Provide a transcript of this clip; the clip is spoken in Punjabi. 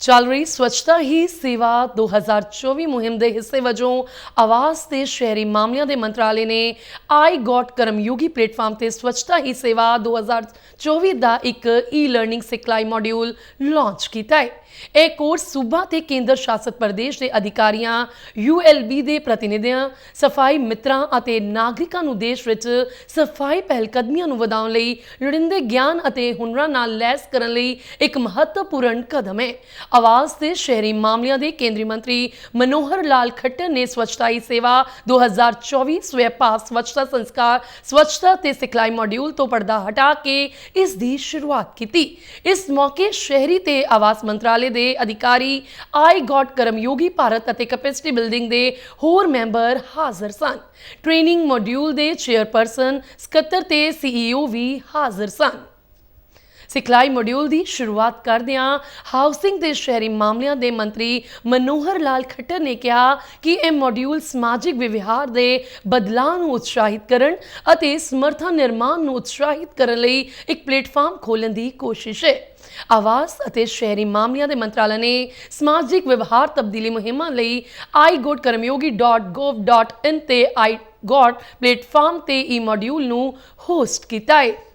ਚੱਲ ਰਹੀ ਸਵੱਛਤਾ ਹੀ ਸੇਵਾ 2024 ਮੁਹਿੰਮ ਦੇ ਹਿੱਸੇ ਵਜੋਂ ਆਵਾਸ ਤੇ ਸ਼ਹਿਰੀ ਮਾਮਲਿਆਂ ਦੇ ਮੰਤਰਾਲੇ ਨੇ ਆਈ ਗੋਟ ਕਰਮਯੋਗੀ ਪਲੇਟਫਾਰਮ ਤੇ ਸਵੱਛਤਾ ਹੀ ਸੇਵਾ 2024 ਦਾ ਇੱਕ ਈ-ਲਰਨਿੰਗ ਸਿਖਲਾਈ ਮੋਡਿਊਲ ਲਾਂਚ ਕੀਤਾ ਹੈ। ਇਹ ਕੋਰਸ ਸੂਬਾ ਤੇ ਕੇਂਦਰ ਸ਼ਾਸਤ ਪ੍ਰਦੇਸ਼ ਦੇ ਅਧਿਕਾਰੀਆਂ ULB ਦੇ ਪ੍ਰਤੀਨਿਧੀਆਂ, ਸਫ਼ਾਈ ਮਿੱਤਰਾਂ ਅਤੇ ਨਾਗਰਿਕਾਂ ਨੂੰ ਦੇਸ਼ ਵਿੱਚ ਸਫ਼ਾਈ ਪਹਿਲਕਦਮੀਆਂ ਨੂੰ ਵਧਾਉਣ ਲਈ ਲੋੜੀਂਦੇ ਗਿਆਨ ਅਤੇ ਹੁਨਰਾਂ ਨਾਲ ਲੈਸ ਕਰਨ ਲਈ ਇੱਕ ਮਹੱਤਵਪੂਰਨ ਕਦਮ ਹੈ। ਆਵਾਜ਼ ਤੇ ਸ਼ਹਿਰੀ ਮਾਮਲਿਆਂ ਦੇ ਕੇਂਦਰੀ ਮੰਤਰੀ ਮਨੋਹਰ ਲਾਲ ਖੱਟਰ ਨੇ ਸਵੱਛਤਾ ਹੀ ਸੇਵਾ 2024 ਸਵੈਪਾ ਸਵੱਛਤਾ ਸੰਸਕਾਰ ਸਵੱਛਤਾ ਤੇ ਸਿਖਲਾਈ ਮੋਡਿਊਲ ਤੋਂ ਪਰਦਾ ਹਟਾ ਕੇ ਇਸ ਦੀ ਸ਼ੁਰੂਆਤ ਕੀਤੀ ਇਸ ਮੌਕੇ ਸ਼ਹਿਰੀ ਤੇ ਆਵਾਸ ਮੰਤਰਾਲੇ ਦੇ ਅਧਿਕਾਰੀ ਆਈ ਗॉट ਕਰਮਯੋਗੀ ਭਾਰਤ ਅਤੇ ਕੈਪੈਸਿਟੀ ਬਿਲਡਿੰਗ ਦੇ ਹੋਰ ਮੈਂਬਰ ਹਾਜ਼ਰ ਸਨ ਟ੍ਰੇਨਿੰਗ ਮੋਡਿਊਲ ਦੇ ਚੇਅਰਪਰਸਨ ਸਕੱਤਰ ਤੇ ਸੀਈਓ ਵੀ ਹਾਜ਼ਰ ਸਨ। ਸਿਖਲਾਈ ਮੋਡਿਊਲ ਦੀ ਸ਼ੁਰੂਆਤ ਕਰਦਿਆਂ ਹਾਊਸਿੰਗ ਤੇ ਸ਼ਹਿਰੀ ਮਾਮਲਿਆਂ ਦੇ ਮੰਤਰੀ ਮਨੋਹਰ ਲਾਲ ਖੱਟਰ ਨੇ ਕਿਹਾ ਕਿ ਇਹ ਮੋਡਿਊਲ ਸਮਾਜਿਕ ਵਿਵਹਾਰ ਦੇ ਬਦਲਾਅ ਨੂੰ ਉਤਸ਼ਾਹਿਤ ਕਰਨ ਅਤੇ ਸਮਰਥਨ ਨਿਰਮਾਣ ਨੂੰ ਉਤਸ਼ਾਹਿਤ ਕਰਨ ਲਈ ਇੱਕ ਪਲੇਟਫਾਰਮ ਖੋਲ੍ਹਣ ਦੀ ਕੋਸ਼ਿਸ਼ ਹੈ। ਆਵਾਸ ਅਤੇ ਸ਼ਹਿਰੀ ਮਾਮਲਿਆਂ ਦੇ ਮੰਤਰਾਲੇ ਨੇ ਸਮਾਜਿਕ ਵਿਵਹਾਰ ਤਬਦੀਲੀ ਮੁਹਿੰਮਾਂ ਲਈ iGoatKarmyogi.gov.in ਤੇ iGot ਪਲੇਟਫਾਰਮ ਤੇ ਈ ਮੋਡਿਊਲ ਨੂੰ ਹੋਸਟ ਕੀਤਾ ਹੈ।